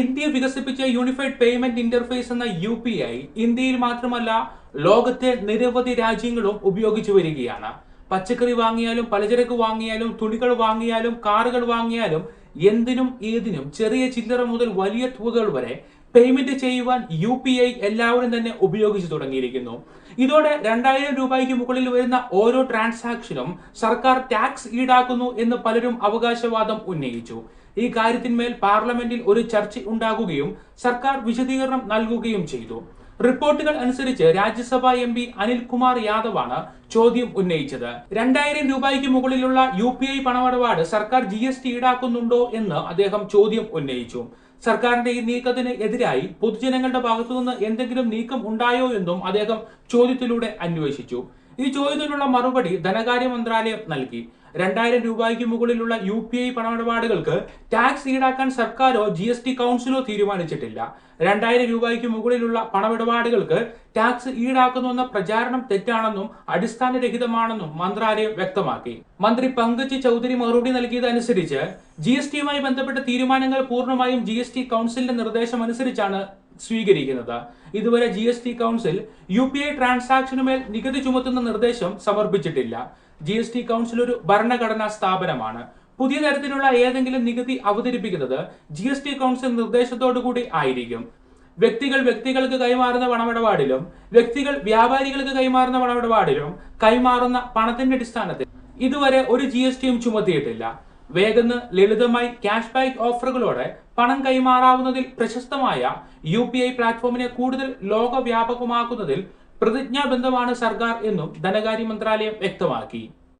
India വികസിപ്പിച്ച unified payment interface എന്ന U P I ഇന്ത്യയിൽ മാത്രമല്ല ലോകത്തെ നിരവധി രാജ്യങ്ങളും ഉപയോഗിച്ചു വരികയാണ്. പച്ചക്കറി വാങ്ങിയാലും പലചരക്ക് വാങ്ങിയാലും തുണികൾ വാങ്ങിയാലും കാറുകൾ വാങ്ങിയാലും എന്തിനും ഏതിനും ചെറിയ ചില്ലറ മുതൽ വലിയ തുകകൾ വരെ പേയ്മെന്റ് ചെയ്യുവാൻ യു പി ഐ എല്ലാവരും തന്നെ ഉപയോഗിച്ചു തുടങ്ങിയിരിക്കുന്നു. ഇതോടെ രണ്ടായിരം രൂപയ്ക്ക് മുകളിൽ വരുന്ന ഓരോ ട്രാൻസാക്ഷനും സർക്കാർ ടാക്സ് ഈടാക്കുന്നു എന്ന് പലരും അവകാശവാദം ഉന്നയിച്ചു. ഈ കാര്യത്തിന്മേൽ പാർലമെന്റിൽ ഒരു ചർച്ച ഉണ്ടാകുകയും സർക്കാർ വിശദീകരണം നൽകുകയും ചെയ്തു. റിപ്പോർട്ടുകൾ അനുസരിച്ച് രാജ്യസഭാ എം പി അനിൽകുമാർ യാദവാണ് ചോദ്യം ഉന്നയിച്ചത്. രണ്ടായിരം രൂപയ്ക്ക് മുകളിലുള്ള യു പി ഐ പണമിടപാട് സർക്കാർ ജി എസ് ടി ഈടാക്കുന്നുണ്ടോ എന്ന് അദ്ദേഹം ചോദ്യം ഉന്നയിച്ചു. സർക്കാരിന്റെ ഈ നീക്കത്തിന് എതിരായി പൊതുജനങ്ങളുടെ ഭാഗത്തുനിന്ന് എന്തെങ്കിലും നീക്കം ഉണ്ടായോ എന്നും അദ്ദേഹം ചോദ്യത്തിലൂടെ അന്വേഷിച്ചു. ഈ ചോദ്യത്തിനുള്ള മറുപടി ധനകാര്യ മന്ത്രാലയം നൽകി. രണ്ടായിരം രൂപയ്ക്ക് മുകളിലുള്ള യു പി ഐ പണമിടപാടുകൾക്ക് ടാക്സ് ഈടാക്കാൻ സർക്കാരോ ജി എസ് ടി കൗൺസിലോ തീരുമാനിച്ചിട്ടില്ല. രണ്ടായിരം രൂപയ്ക്ക് മുകളിലുള്ള പണമിടപാടുകൾക്ക് ടാക്സ് ഈടാക്കുന്നുവെന്ന പ്രചാരണം തെറ്റാണെന്നും അടിസ്ഥാനരഹിതമാണെന്നും മന്ത്രാലയം വ്യക്തമാക്കി. മന്ത്രി പങ്കജ് ചൗധരി മറുപടി നൽകിയതനുസരിച്ച് ജി എസ് ടിയുമായി ബന്ധപ്പെട്ട തീരുമാനങ്ങൾ പൂർണമായും ജി എസ് ടി കൗൺസിലിന്റെ നിർദ്ദേശം അനുസരിച്ചാണ് സ്വീകരിക്കുന്നത്. ഇതുവരെ G S T council U P I ട്രാൻസാക്ഷനുമേൽ നികുതി ചുമത്തുന്ന നിർദ്ദേശം സമർപ്പിച്ചിട്ടില്ല. ജി എസ് ടി കൗൺസിൽ ഒരു ഭരണഘടനാ സ്ഥാപനമാണ്. പുതിയ തരത്തിലുള്ള ഏതെങ്കിലും നികുതി അവതരിപ്പിക്കുന്നത് ജി എസ് ടി കൗൺസിൽ നിർദ്ദേശത്തോടു കൂടി ആയിരിക്കും. വ്യക്തികൾ വ്യക്തികൾക്ക് കൈമാറുന്ന പണമിടപാടിലും വ്യക്തികൾ വ്യാപാരികൾക്ക് കൈമാറുന്ന പണമിടപാടിലും കൈമാറുന്ന പണത്തിന്റെ അടിസ്ഥാനത്തിൽ ഇതുവരെ ഒരു ജി എസ് ടിയും ചുമത്തിയിട്ടില്ല. വേഗന്ന് ലളിതമായി ക്യാഷ് ബാക്ക് ഓഫറുകളോടെ പണം കൈമാറാവുന്നതിൽ പ്രശസ്തമായ യു പി ഐ പ്ലാറ്റ്ഫോമിനെ കൂടുതൽ ലോകവ്യാപകമാക്കുന്നതിൽ പ്രതിജ്ഞാബന്ധമാണ് സർക്കാർ എന്നും ധനകാര്യ മന്ത്രാലയം വ്യക്തമാക്കി.